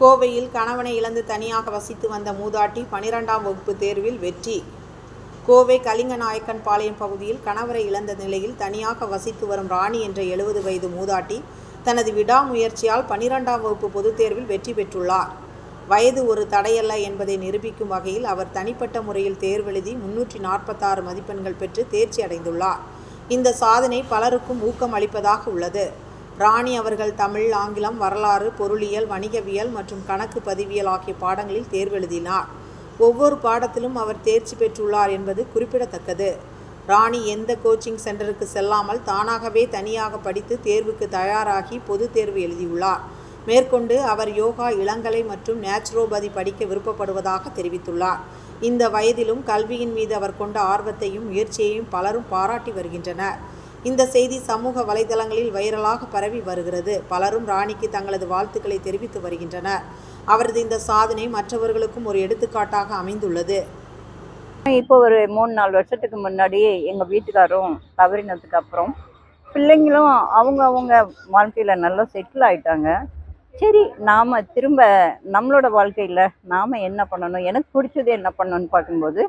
கோவையில் கணவனை இழந்து தனியாக வசித்து வந்த மூதாட்டி பனிரெண்டாம் வகுப்பு தேர்வில் வெற்றி. கோவை கலிங்கநாயக்கன் பாளையம் பகுதியில் கணவரை இழந்த நிலையில் தனியாக வசித்து வரும் ராணி என்ற எழுபது வயது மூதாட்டி தனது விடாமுயற்சியால் பனிரெண்டாம் வகுப்பு பொதுத் தேர்வில் வெற்றி பெற்றுள்ளார். வயது ஒரு தடையல்ல என்பதை நிரூபிக்கும் வகையில் அவர் தனிப்பட்ட முறையில் தேர்வெழுதி முன்னூற்றி நாற்பத்தாறு மதிப்பெண்கள் பெற்று தேர்ச்சி அடைந்துள்ளார். இந்த சாதனை பலருக்கும் ஊக்கம் அளிப்பதாக உள்ளது. ராணி அவர்கள் தமிழ் ஆங்கிலம் வரலாறு பொருளியல் வணிகவியல் மற்றும் கணக்கு பதிவியல் ஆகிய பாடங்களில் தேர்வெழுதினார். ஒவ்வொரு பாடத்திலும் அவர் தேர்ச்சி பெற்றுள்ளார் என்பது குறிப்பிடத்தக்கது. ராணி எந்த கோச்சிங் சென்டருக்கு செல்லாமல் தானாகவே தனியாக படித்து தேர்வுக்கு தயாராகி பொதுத் தேர்வு எழுதியுள்ளார். மேற்கொண்டு அவர் யோகா இளங்கலை மற்றும் நேச்சுரோபதி படிக்க விருப்பப்படுவதாக தெரிவித்துள்ளார். இந்த வயதிலும் கல்வியின் மீது அவர் கொண்ட ஆர்வத்தையும் முயற்சியையும் பலரும் பாராட்டி வருகின்றனர். இந்த செய்தி சமூக வலைதளங்களில் வைரலாக பரவி வருகிறது. பலரும் ராணிக்கு தங்களது வாழ்த்துக்களை தெரிவித்து வருகின்றனர். அவரது இந்த சாதனை மற்றவர்களுக்கும் ஒரு எடுத்துக்காட்டாக அமைந்துள்ளது. இப்போ ஒரு மூணு நாலு வருஷத்துக்கு முன்னாடி எங்கள் வீட்டுக்காரும் தவறினதுக்கு அப்புறம் பிள்ளைங்களும் அவங்க அவங்க வாழ்க்கையில் நல்லா செட்டில் ஆயிட்டாங்க. சரி நாம் திரும்ப நம்மளோட வாழ்க்கையில் நாம் என்ன பண்ணணும்? எனக்கு பிடிச்சது என்ன பண்ணணும்னு பார்க்கும்போது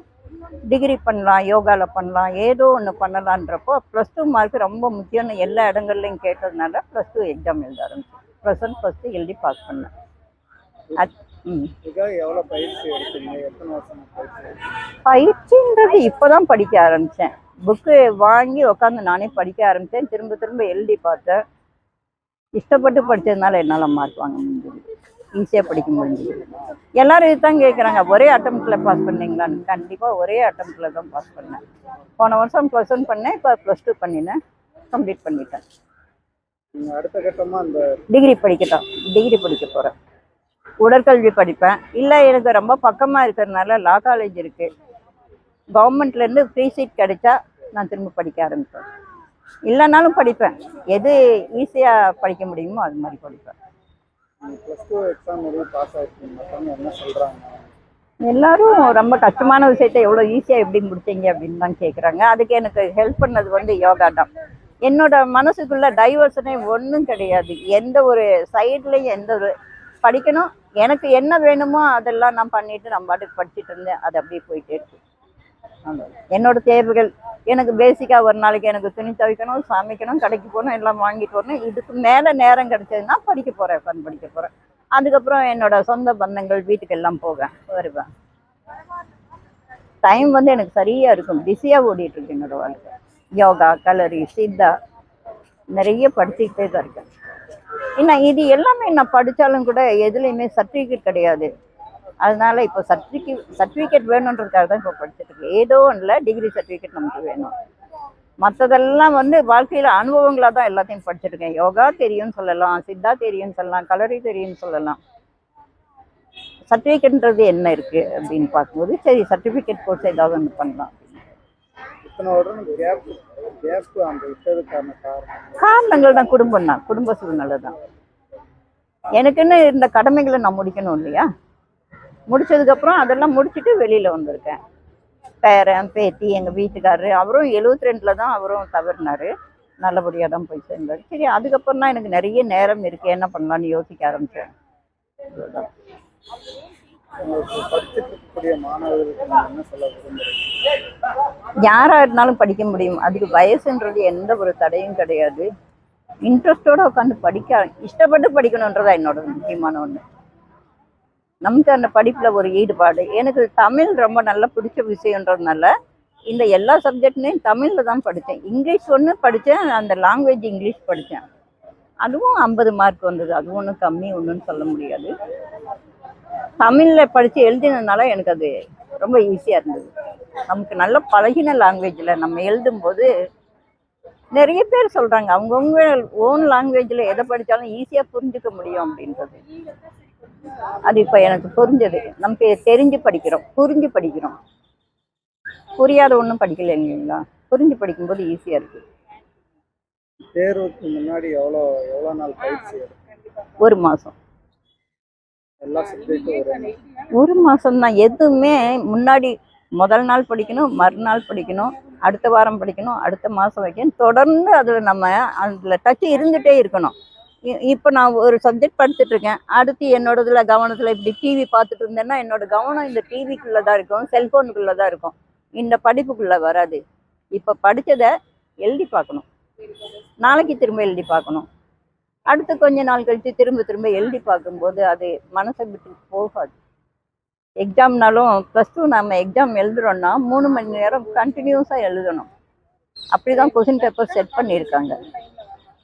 டிகிரி பண்ணலாம் யோகாவில் பண்ணலாம் ஏதோ ஒன்று பண்ணலான்றப்போ ப்ளஸ் டூ மார்க் ரொம்ப முக்கியம்னு எல்லா இடங்கள்லையும் கேட்டதுனால ப்ளஸ் டூ எக்ஸாம் எழுத ஆரம்பிச்சேன். ப்ளஸ் ஒன் ஃபஸ்ட்டு எழுதி பாஸ் பண்ணேன். அது பயிற்சின்றது இப்போதான் படிக்க ஆரம்பித்தேன் புக்கு வாங்கி உட்காந்து நானே படிக்க ஆரம்பித்தேன் திரும்ப திரும்ப எழுதி பார்த்தேன். இஷ்டப்பட்டு படித்ததுனால என்னால் மார்க் வாங்க முடிஞ்சது. ஈஸியாக படிக்க முடிஞ்சது. எல்லாரும் இதுதான் கேட்குறாங்க ஒரே அட்டம்ப்டில் பாஸ் பண்ணீங்களான்னு கண்டிப்பாக ஒரே அட்டம்ப்டில் தான் பாஸ் பண்ணேன். போன வருஷம் ப்ளஸ் ஒன் பண்ணேன் இப்போ ப்ளஸ் டூ பண்ணினேன் கம்ப்ளீட் பண்ணிட்டேன். அடுத்த கட்டமாக அந்த டிகிரி படிக்கட்டும். டிகிரி படிக்க போகிறேன் உடற்கல்வி படிப்பேன். இல்லை எனக்கு ரொம்ப பக்கமாக இருக்கிறதுனால லா காலேஜ் இருக்குது கவர்மெண்ட்லேருந்து ஃப்ரீ சீட் கிடைச்சா நான் திரும்ப படிக்க ஆரம்பிப்பேன். இல்லைனாலும் படிப்பேன். எது ஈஸியாக படிக்க முடியுமோ அது மாதிரி படிப்பேன். ப்ளஸ் டூ எக்ஸாம் பாஸ் ஆகிருக்கீங்க என்ன சொல்கிறாங்க எல்லாரும் ரொம்ப கஷ்டமான விஷயத்தை எவ்வளோ ஈஸியாக எப்படி முடிச்சிங்க அப்படின்னு தான் கேட்குறாங்க அதுக்கு எனக்கு ஹெல்ப் பண்ணது வந்து யோகா தான். என்னோட மனசுக்குள்ள டைவர்ஷனே ஒன்றும் கிடையாது. எந்த ஒரு சைட்லேயும் எந்த ஒரு படிக்கணும். எனக்கு என்ன வேணுமோ அதெல்லாம் நான் பண்ணிட்டு நான் பாட்டுக்கு படிச்சுட்டு இருந்தேன். அது அப்படியே போயிட்டே இருக்கு. என்னோட தேவைகள் எனக்கு பேசிக்காக ஒரு நாளைக்கு எனக்கு துணி துவைக்கணும் சமைக்கணும் கடைக்கு போகணும் எல்லாம் வாங்கிட்டு வரணும். இதுக்கு மேலே நேரம் கிடைச்சதுன்னா படிக்க போகிறேன் உட்காந்து படிக்க போகிறேன் அதுக்கப்புறம் என்னோட சொந்த பந்தங்கள் வீட்டுக்கு எல்லாம் போவேன் வருவேன். டைம் வந்து எனக்கு சரியாக இருக்கும் பிஸியாக ஓடிட்டுருக்கு என்னோட வாழ்க்கை. யோகா கலரி சித்தா நிறைய படிச்சுக்கிட்டே தான் இருக்கேன். இன்னும் இது எல்லாமே நான் படித்தாலும் கூட எதுலேயுமே சர்டிஃபிகேட் கிடையாது. அதனால இப்போ சர்டிஃபிகேட் சர்டிஃபிகேட் வேணுன்றதுக்காக தான் இப்போ படிச்சுட்டு இருக்கேன். ஏதோ ஒன்றில் டிகிரி சர்டிஃபிகேட் நமக்கு வேணும். மற்றதெல்லாம் வந்து வாழ்க்கையில் அனுபவங்களாக தான் எல்லாத்தையும் படிச்சிருக்கேன் யோகா தெரியும்னு சொல்லலாம் சித்தா தெரியும்னு சொல்லலாம் கலரி தெரியும்னு சொல்லலாம். சர்டிஃபிகேட்ன்றது என்ன இருக்குது அப்படின்னு பார்க்கும்போது சரி சர்டிஃபிகேட் கோர்ஸ் ஏதாவது ஒன்று பண்ணலாம். காரணங்கள் தான் குடும்பம் தான் குடும்ப சூழ்நிலை தான் எனக்குன்னு இந்த கடமைகளை நான் முடிக்கணும் இல்லையா? முடிச்சதுக்கப்புறம் அதெல்லாம் முடிச்சுட்டு வெளியில் வந்திருக்கேன். பேரன் பேத்தி எங்கள் வீட்டுக்காரரு அவரும் எழுபத்தி ரெண்டில் தான் அவரும் தவறினார். நல்லபடியாக தான் போய் சேர்ந்தார். சரி அதுக்கப்புறம் தான் எனக்கு நிறைய நேரம் இருக்குது என்ன பண்ணலான்னு யோசிக்க ஆரம்பித்தேன் யாராக இருந்தாலும் படிக்க முடியும். அதுக்கு வயசுன்றது எந்த ஒரு தடையும் கிடையாது. இன்ட்ரெஸ்டோடு உட்காந்து படிக்க இஷ்டப்பட்டு படிக்கணுன்றதா என்னோட முக்கியமான ஒன்று நமக்கு அந்த படிப்பில் ஒரு ஈடுபாடு. எனக்கு தமிழ் ரொம்ப நல்லா பிடிச்ச விஷயன்றதுனால இந்த எல்லா சப்ஜெக்ட்லையும் தமிழில் தான் படித்தேன். இங்கிலீஷ் ஒன்று படித்தேன் அந்த லாங்குவேஜ் இங்கிலீஷ் படித்தேன். அதுவும் ஐம்பது மார்க் வந்தது. அது ஒன்றும் கம்மி ஒன்றுன்னு சொல்ல முடியாது. தமிழில் படித்து எழுதினதுனால எனக்கு அது ரொம்ப ஈஸியாக இருந்தது. நமக்கு நல்ல பழகின லாங்குவேஜில் நம்ம எழுதும்போது நிறைய பேர் சொல்கிறாங்க அவங்கவுங்க ஓன் லாங்குவேஜில் எதை படித்தாலும் ஈஸியாக புரிஞ்சுக்க முடியும் அப்படின்றது. அது இப்போ எனக்கு புரிஞ்சது. நமக்கு தெரிஞ்சு படிக்கிறோம். புரிஞ்சு படிக்கிறோம். புரியாத ஒன்றும் படிக்கல இல்லைங்களா? புரிஞ்சு படிக்கும்போது ஈஸியாக இருக்குது தேர்வுக்கு முன்னாடி எவ்வளோ எவ்வளோ நாள் பயிற்சி? ஒரு மாதம் ஒரு மாதம் தான் எதுவுமே முன்னாடி முதல் நாள் படிக்கணும் மறுநாள் படிக்கணும் அடுத்த வாரம் படிக்கணும் அடுத்த மாதம் வைக்கணும். தொடர்ந்து அதில் நம்ம அதில் டச் இருந்துகிட்டே இருக்கணும். இப்போ நான் ஒரு சப்ஜெக்ட் படிச்சுட்டு இருக்கேன் அடுத்து என்னோடதுல கவனத்தில் இப்படி டிவி பார்த்துட்டு இருந்தேன்னா என்னோட கவனம் இந்த டிவிக்குள்ளே தான் இருக்கும் செல்ஃபோனுக்குள்ளே தான் இருக்கும். இந்த படிப்புக்குள்ளே வராது. இப்போ படித்ததை எழுதி பார்க்கணும். நாளைக்கு திரும்ப எழுதி பார்க்கணும். அடுத்து கொஞ்ச நாள் கழித்து திரும்ப திரும்ப எழுதி பார்க்கும்போது அது மனசை விட்டு போகாது. எக்ஸாம்னாலும் ப்ளஸ் டூ நம்ம எக்ஸாம் எழுதுறோம்னா மூணு மணி நேரம் கண்டினியூஸாக எழுதணும். அப்படி தான் கொஷின் பேப்பர் செட் பண்ணியிருக்காங்க.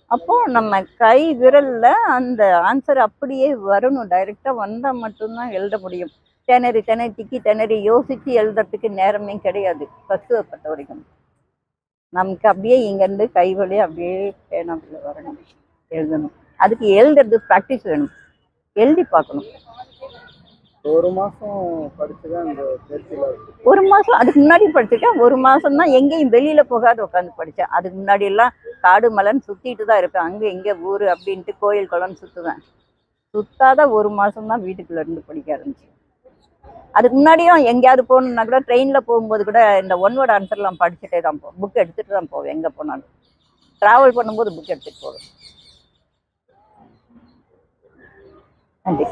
அப்போ நம்ம கை விரல்ல அந்த ஆன்சர் அப்படியே வரணும். டைரெக்டாக வந்தால் மட்டும்தான் எழுத முடியும். திணறி திணறி திக்கி திணறி யோசித்து எழுதுறதுக்கு நேரமே கிடையாது. ஃபஸ்ட்டு பொறுத்த வரைக்கும். நமக்கு அப்படியே இங்கேருந்து கை வழி அப்படியே பேனாப்பில் வரணும். எழுதணும். அதுக்கு எழுதுறது ப்ராக்டிஸ் வேணும். எழுதி பார்க்கணும். ஒரு மாசம் படிச்சுதான் இந்த தேர்ச்சியில ஒரு மாசம் அதுக்கு முன்னாடி படிச்சிருக்கேன். ஒரு மாசம் தான் எங்கேயும் வெளியில போகாத உட்காந்து படித்தேன் அதுக்கு முன்னாடி எல்லாம் காடு மலைன்னு சுத்திட்டு தான் இருப்பேன். அங்கே இங்கே ஊர் அப்படின்ட்டு கோயில் குளம்னு சுற்றுவேன் சுத்தாத ஒரு மாதம் தான் வீட்டுக்குள்ள இருந்து படிக்க ஆரம்பிச்சு அதுக்கு முன்னாடியும் எங்கேயாவது போகணுன்னா கூட ட்ரெயினில் போகும்போது கூட இந்த ஒன் வேர்ட் ஆன்சர்லாம் படிச்சுட்டே தான் போவேன். புக் எடுத்துகிட்டு தான் போவேன் எங்கே போனாலும். ட்ராவல் பண்ணும்போது புக் எடுத்துகிட்டு போவேன். நன்றி